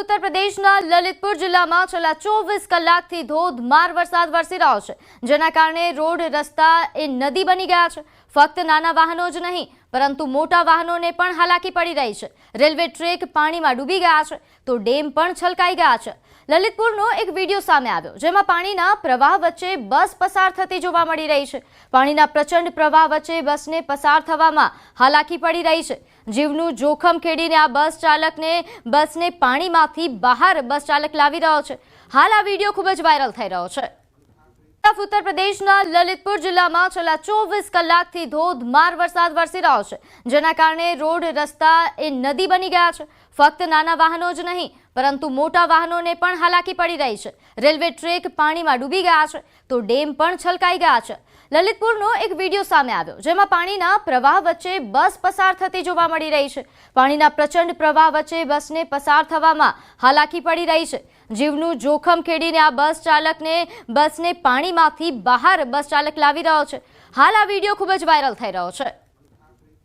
ઉત્તર પ્રદેશના લલિતપુર જિલ્લામાં છેલ્લા ચોવીસ કલાકથી ધોધમાર વરસાદ વરસી રહ્યો છે, જેના કારણે રોડ રસ્તા એ નદી બની ગયા છે. ફક્ત નાના વાહનો જ નહીં પરંતુ મોટા વાહનોને પણ હાલાકી પડી રહી છે. રેલવે ટ્રેક પાણીમાં ડૂબી ગયા છે, તો ડેમ પણ છલકાઈ ગયા છે. લલિતપુરનો એક વીડિયો સામે આવ્યો, જેમાં પાણીના પ્રવાહ વચ્ચે બસ પસાર થતી જોવા મળી રહી છે. પાણીના પ્રચંડ પ્રવાહ વચ્ચે બસને પસાર થવામાં હાલાકી પડી રહી છે. જીવનું જોખમ ખેડીને આ બસ ચાલકને, બસને પાણીમાંથી બહાર બસ ચાલક લાવી રહ્યો છે. હાલ આ વીડિયો ખૂબ જ વાયરલ થઈ રહ્યો છે. ઉત્તર પ્રદેશના લલિતપુર જિલ્લામાં છેલ્લા ચોવીસ કલાકથી ધોધમાર વરસાદ વરસી રહ્યો છે, જેના કારણે રોડ, રસ્તા એ નદી બની ગયા છે. ફક્ત નાના વાહનો જ નહીં, પરંતુ મોટા વાહનોને પણ હાલાકી પડી રહી છે. રેલવે ટ્રેક પાણીમાં ડૂબી ગયા છે, તો ડેમ પણ છલકાઈ ગયા છે. લલિતપુરનો એક વીડિયો સામે આવ્યો, જેમાં પાણીના પ્રવાહ વચ્ચે બસ પસાર થતી જોવા મળી રહી છે. પાણીના પ્રચંડ પ્રવાહ વચ્ચે બસને પસાર થવામાં હાલાકી પડી રહી છે. જીવનું જોખમ ખેડીને આ બસ ચાલકને, બસને પાણીમાંથી બહાર બસ ચાલક લાવી રહ્યો છે. હાલ આ વીડિયો ખૂબ જ વાયરલ થઈ રહ્યો છે.